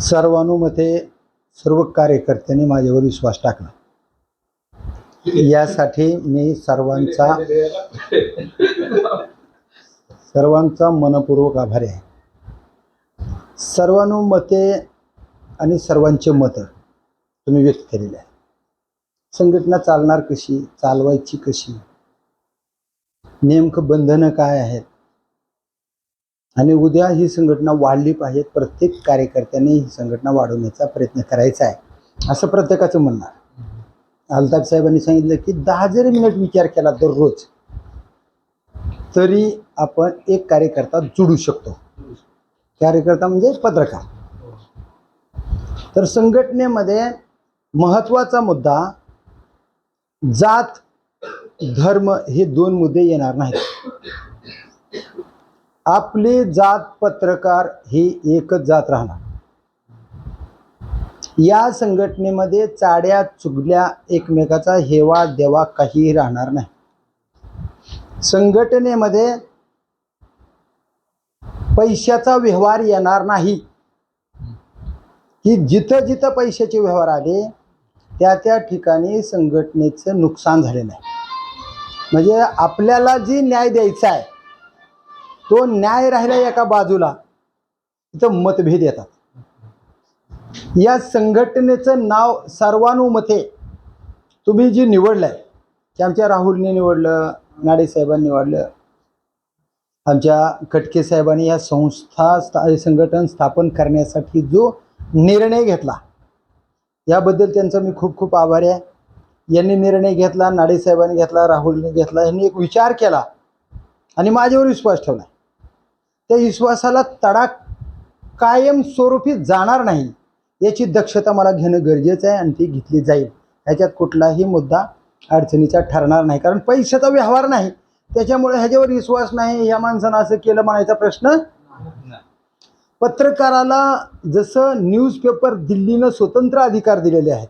सर्वानुमते सर्व कार्यकर्त्यांनी माझ्यावर विश्वास टाकला. यासाठी मी सर्वांचा सर्वांचा मनपूर्वक आभारी आहे. सर्वानुमते आणि सर्वांचे मतं तुम्ही व्यक्त केलेले आहे. संघटना चालणार कशी चालवायची कशी नेमकं बंधनं काय आहेत आणि उद्या ही संघटना वाढली पाहिजे प्रत्येक कार्यकर्त्यांनी ही संघटना वाढवण्याचा प्रयत्न करायचा आहे. असं प्रत्येकाचं म्हणणार अल्ताफ साहेबांनी सांगितलं की दहा जरी मिनिट विचार केला दररोज तरी आपण एक कार्यकर्ता जुडू शकतो. कार्यकर्ता म्हणजे पत्रकार. तर संघटनेमध्ये महत्त्वाचा मुद्दा जात धर्म हे दोन मुद्दे येणार नाहीत. आपली जात पत्रकार ही एकच जात राहणार. या संघटनेमध्ये चाड्या चुगल्या एकमेकाचा हेवा देवा काहीही राहणार नाही. संघटनेमध्ये पैशाचा व्यवहार येणार नाही. की जिथं जिथं पैशाचे व्यवहार आले त्या त्या ठिकाणी संघटनेचं नुकसान झालेलं आहे. म्हणजे आपल्याला जी न्याय द्यायचा आहे तो न्याय राहिला एका बाजूला तिथं मतभेद येतात. या संघटनेचं नाव सर्वानुमते तुम्ही जी निवडलंय की आमच्या राहुलने निवडलं नाडेसाहेबांनी निवडलं आमच्या कटके साहेबांनी या संस्था स्था संघटन स्थापन करण्यासाठी जो निर्णय घेतला याबद्दल त्यांचा मी खूप खूप आभारी आहे. यांनी निर्णय घेतला नाडेसाहेबांनी घेतला राहुलने घेतला यांनी एक विचार केला आणि माझ्यावर विश्वास ठेवला. त्या विश्वासाला तडा कायमस्वरूपी जाणार नाही याची दक्षता मला घेणं गरजेचं आहे आणि ती घेतली जाईल. ह्याच्यात कुठलाही मुद्दा अडचणीचा ठरणार नाही. कारण पैशाचा व्यवहार नाही. त्याच्यामुळे ह्याच्यावर विश्वास नाही. ह्या माणसानं असं केलं म्हणायचा प्रश्न पत्रकाराला जसं न्यूजपेपर दिल्लीनं स्वतंत्र अधिकार दिलेले आहेत.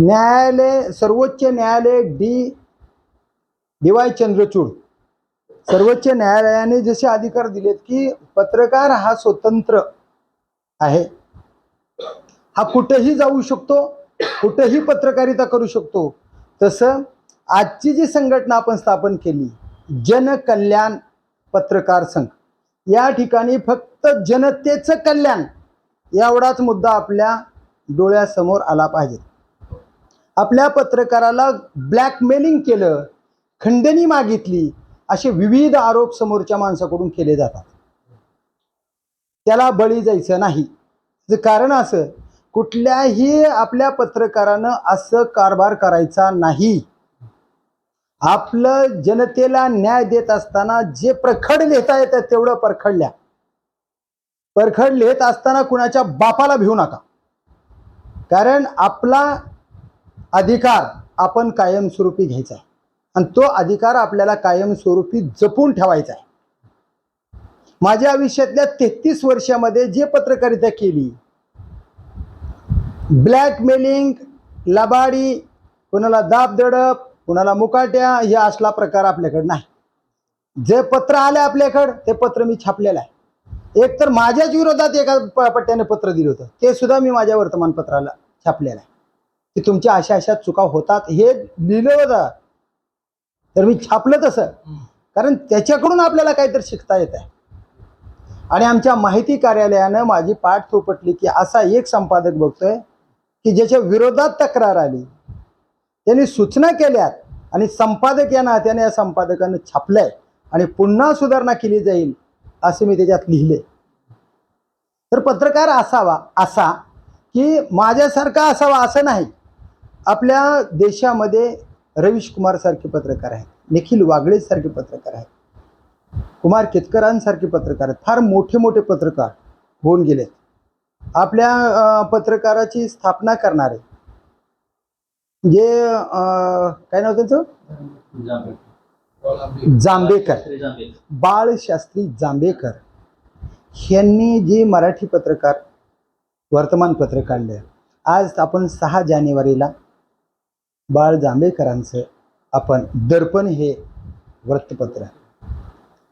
न्यायालय सर्वोच्च न्यायालय डी डी वाय चंद्रचूड सर्वोच्च न्यायालयाने जसे अधिकार दिलेत की पत्रकार हा स्वतंत्र आहे. हा कुठेही जाऊ शकतो कुठेही पत्रकारिता करू शकतो. तसं आजची जी संघटना आपण स्थापन केली जनकल्याण पत्रकार संघ या ठिकाणी फक्त जनतेचं कल्याण एवढाच मुद्दा आपल्या डोळ्यासमोर आला पाहिजे. आपल्या पत्रकाराला ब्लॅकमेलिंग केलं खंडणी मागितली असे विविध आरोप समोरच्या माणसाकडून केले जातात. त्याला बळी जायचं नाही. कारण असं कुठल्याही आपल्या पत्रकारानं असं कारभार करायचा नाही. आपलं जनतेला न्याय देत असताना जे प्रखड लिहिता येतं तेवढं परखडल्या. परखड लिहित असताना कुणाच्या बापाला भिवू नका. कारण आपला अधिकार आपण कायमस्वरूपी घ्यायचा आहे. आणि तो अधिकार आपल्याला कायमस्वरूपी जपून ठेवायचा आहे. माझ्या आयुष्यातल्या तेहतीस वर्षामध्ये जे पत्रकारिता केली ब्लॅकमेलिंग लबाडी कुणाला दाब दडप कुणाला मुकाट्या हे असला प्रकार आपल्याकडे नाही. जे पत्र आले आपल्याकडं ते पत्र मी छापलेलं आहे. एक तर माझ्याच विरोधात एका पट्ट्याने पत्र दिलं होतं. ते सुद्धा मी माझ्या वर्तमानपत्राला छापलेलं आहे. की तुमच्या अशा अशा चुका होतात हे लिहिलं होतं. तर मी छापलं तसं. कारण त्याच्याकडून आपल्याला काहीतरी शिकता येत आहे. आणि आमच्या माहिती कार्यालयानं माझी पाठ थोपटली की असा एक संपादक बघतोय की ज्याच्या विरोधात तक्रार आली. त्यांनी सूचना केल्यात आणि संपादक या नात्याने या संपादकानं छापलंय आणि पुन्हा सुधारणा केली जाईल असं मी त्याच्यात लिहिले तर पत्रकार असावा असा की माझ्यासारखा असावा असं नाही. आपल्या देशामध्ये रवीश कुमार सारखे पत्रकार आहेत निखिल वागळे सारखे पत्रकार आहेत कुमार केतकरांसारखे पत्रकार आहेत फार मोठे मोठे पत्रकार होऊन गेलेत. आपल्या पत्रकाराची स्थापना करणारे जे काय नाव त्यांचं? जांभेकर. बाळशास्त्री जांभेकर यांनी जे मराठी पत्रकार वर्तमानपत्र काढलं आज आपण सहा जानेवारीला बाळ जांभेकरांचं आपण दर्पण हे वृत्तपत्र.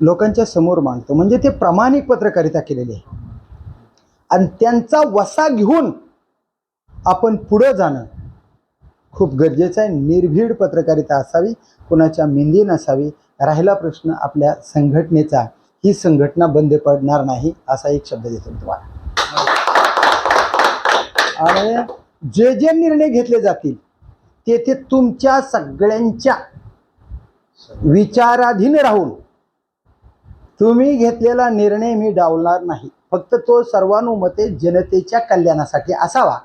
लोकांच्या समोर मांडतो. म्हणजे ते प्रामाणिक पत्रकारिता केलेली आहे. आणि त्यांचा वसा घेऊन आपण पुढं जाणं खूप गरजेचं आहे. निर्भीड पत्रकारिता असावी कुणाच्या मेंदी नसावी राहिला प्रश्न आपल्या संघटनेचा ही संघटना बंद पडणार नाही असा एक शब्द देतो तुम्हाला. आणि जे जे निर्णय घेतले जातील तेथे तुमच्या सगळ्यांच्या विचाराधीन राहून तुम्ही घेतलेला निर्णय मी डावणार नाही. फक्त तो सर्वानुमते जनतेच्या कल्याणासाठी असावा.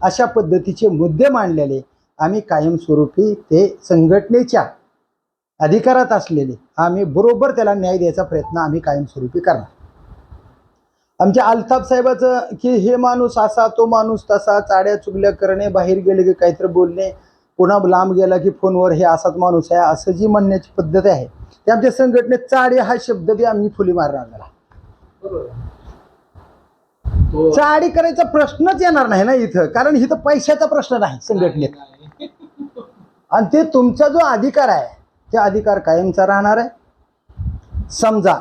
अशा पद्धतीचे मुद्दे मांडलेले आम्ही कायमस्वरूपी ते संघटनेच्या अधिकारात असलेले आम्ही बरोबर त्याला न्याय द्यायचा प्रयत्न आम्ही कायमस्वरूपी करणार. आमच्या अल्ताफ साहेबाचं की हे माणूस असा तो माणूस तसा चाड्या चुगल्या करणे बाहेर गेले की काहीतरी बोलणे पुन्हा लांब गेला की फोनवर हे असाच माणूस आहे असं जी म्हणण्याची पद्धत आहे ते आमच्या संघटनेत चाडे हा शब्द बी आम्ही फुली मारणार झाला चाडी करायचा प्रश्नच येणार नाही ना इथं कारण इथं पैशाचा प्रश्न नाही संघटनेत. आणि ते तुमचा जो अधिकार आहे ते अधिकार कायमचा राहणार आहे. समजा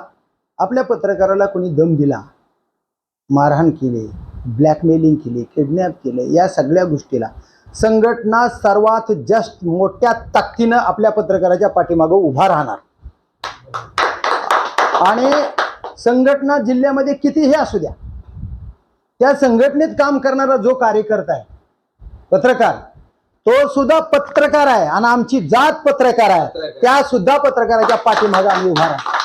आपल्या पत्रकाराला कोणी दम दिला मारहाण केली ब्लॅकमेलिंग केली किडनॅप केलं या सगळ्या गोष्टीला संघटना सर्वात जास्त मोठ्या ताकदीनं आपल्या पत्रकाराच्या पाठीमागं उभा राहणार. आणि संघटना जिल्ह्यामध्ये कितीही असू द्या त्या संघटनेत काम करणारा जो कार्यकर्ता आहे पत्रकार तो सुद्धा पत्रकार आहे आणि आमची जात पत्रकार आहे. त्या सुद्धा पत्रकाराच्या पाठीमागे आम्ही उभा राहणार.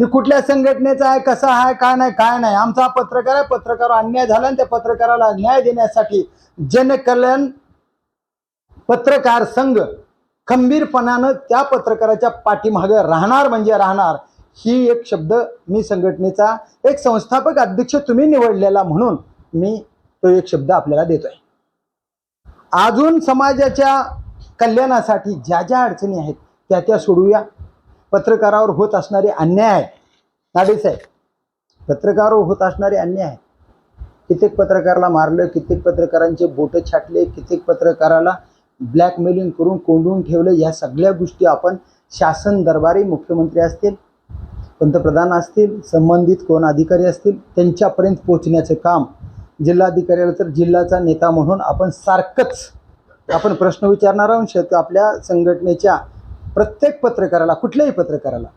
की कुठल्या संघटनेचा आहे कसा आहे काय नाही काय नाही. आमचा हा पत्रकार आहे पत्रकार अन्याय झाला आणि त्या पत्रकाराला न्याय देण्यासाठी जनकल्याण पत्रकार संघ खंबीरपणानं त्या पत्रकाराच्या पाठीमागं राहणार म्हणजे राहणार ही एक शब्द मी संघटनेचा एक संस्थापक अध्यक्ष तुम्ही निवडलेला म्हणून मी तो एक शब्द आपल्याला देतोय. अजून समाजाच्या कल्याणासाठी ज्या ज्या अडचणी आहेत त्या त्या सोडूया. पत्रकारावर होत असणारे अन्याय आहे नाडेसाहेब पत्रकारावर होत असणारे अन्याय आहे कित्येक पत्रकाराला मारलं कित्येक पत्रकारांचे बोटं छाटले कित्येक पत्रकाराला ब्लॅकमेलिंग करून कोंडून ठेवलं या सगळ्या गोष्टी आपण शासन दरबारी मुख्यमंत्री असतील पंतप्रधान असतील संबंधित कोण अधिकारी असतील त्यांच्यापर्यंत पोहोचण्याचं काम जिल्हाधिकाऱ्याला तर जिल्ह्याचा नेता म्हणून आपण सारखंच आपण प्रश्न विचारणार आहोत. शेत आपल्या संघटनेच्या प्रत्येक पत्रकाराला कुठल्याही पत्रकाराला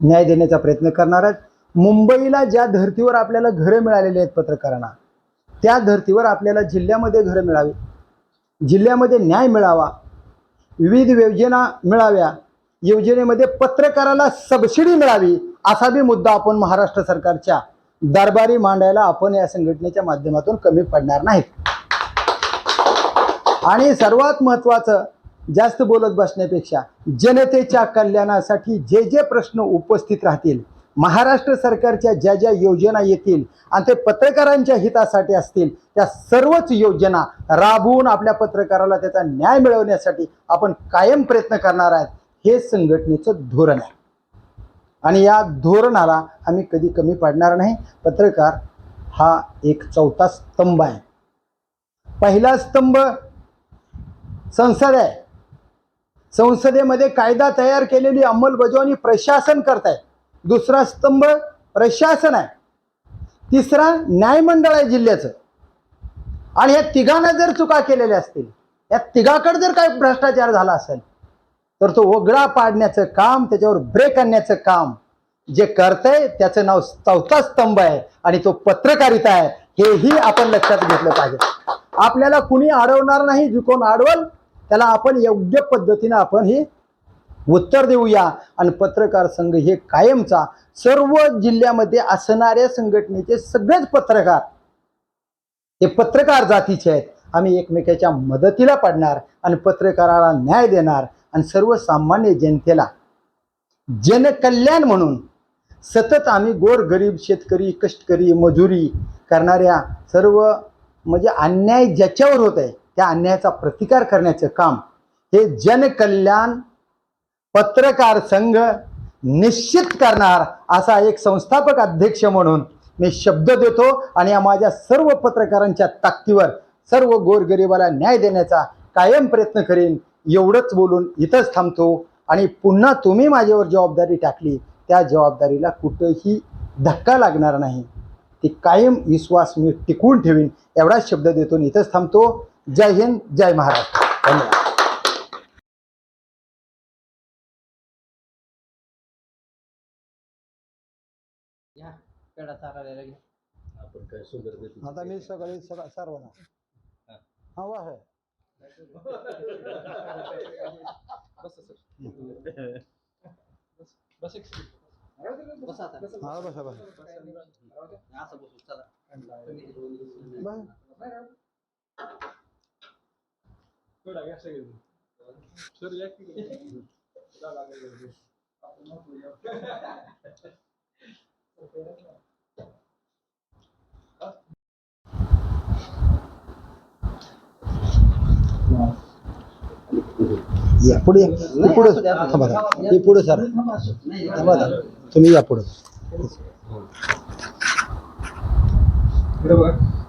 न्याय देण्याचा प्रयत्न करणार आहेत. मुंबईला ज्या धर्तीवर आपल्याला घरं मिळालेली आहेत पत्रकारांना त्या धर्तीवर आपल्याला जिल्ह्यामध्ये घरं मिळावी. जिल्ह्यामध्ये न्याय मिळावा. विविध योजना मिळाव्या. योजनेमध्ये पत्रकाराला सबसिडी मिळावी असा बी मुद्दा आपण महाराष्ट्र सरकारच्या दरबारी मांडायला आपण या संघटनेच्या माध्यमातून कमी पडणार नाहीत. आणि सर्वात महत्त्वाचं जास्त बोलत बसण्यापेक्षा जनतेच्या कल्याणासाठी जे जे प्रश्न उपस्थित राहतील महाराष्ट्र सरकारच्या ज्या ज्या योजना येतील आणि ते पत्रकारांच्या हितासाठी असतील त्या सर्वच योजना राबवून आपल्या पत्रकाराला त्याचा न्याय मिळवण्यासाठी आपण कायम प्रयत्न करणार आहेत हे संघटनेचं धोरण आहे. आणि या धोरणाला आम्ही कधी कमी पडणार नाही. पत्रकार हा एक चौथा स्तंभ आहे. पहिला स्तंभ संसद आहे. संसदेमध्ये कायदा तयार केलेली अंमलबजावणी प्रशासन करत आहे दुसरा स्तंभ प्रशासन आहे. तिसरा न्यायमंडळ आहे जिल्ह्याचं. आणि ह्या तिघांना जर चुका केलेल्या असतील या तिघाकडे जर काही भ्रष्टाचार झाला असेल तर तो वगळा पाडण्याचं काम त्याच्यावर ब्रेक आणण्याचं काम जे करतंय त्याचं नाव चौथा स्तंभ आहे आणि तो पत्रकारिता आहे. हेही आपण लक्षात घेतलं पाहिजे. आपल्याला कुणी अडवणार नाही जे कोण अडवल त्याला आपण योग्य पद्धतीनं आपण हे उत्तर देऊया. आणि पत्रकार संघ हे कायमचा सर्व जिल्ह्यामध्ये असणाऱ्या संघटनेचे सगळेच पत्रकार हे पत्रकार जातीचे आहेत. आम्ही एकमेकाच्या मदतीला पडणार आणि पत्रकाराला न्याय देणार आणि सर्वसामान्य जनतेला जनकल्याण म्हणून सतत आम्ही गोर गरीब शेतकरी कष्टकरी मजुरी करणाऱ्या सर्व म्हणजे अन्याय ज्याच्यावर होत आहे त्या अन्यायाचा प्रतिकार करण्याचं काम. हे जनकल्याण पत्रकार संघ निश्चित करणार असा एक संस्थापक अध्यक्ष म्हणून मी शब्द देतो आणि या माझ्या सर्व पत्रकारांच्या ताकदीवर सर्व गोरगरिबाला न्याय देण्याचा कायम प्रयत्न करेन एवढंच बोलून इथंच थांबतो. आणि पुन्हा तुम्ही माझ्यावर जबाबदारी टाकली त्या जबाबदारीला कुठंही धक्का लागणार नाही. ती कायम विश्वास मी टिकवून ठेवीन एवढाच शब्द देतो आणि इथंच थांबतो. जय हिंद जय महाराष्ट्र। धन्यवाद। घ्या पेढा चारायला घ्या आपण काय सुंदर देतो आता मी सगळे सगळं सर्वांना. हा. वा आहे बस सर. बस एक बस आता हा बसा बसा असं बसू चला बस. या पुढे या. हे पुढे थांबा थांबा. हे पुढे सर थांबा थांबा. तुम्ही या पुढे इकडे बघा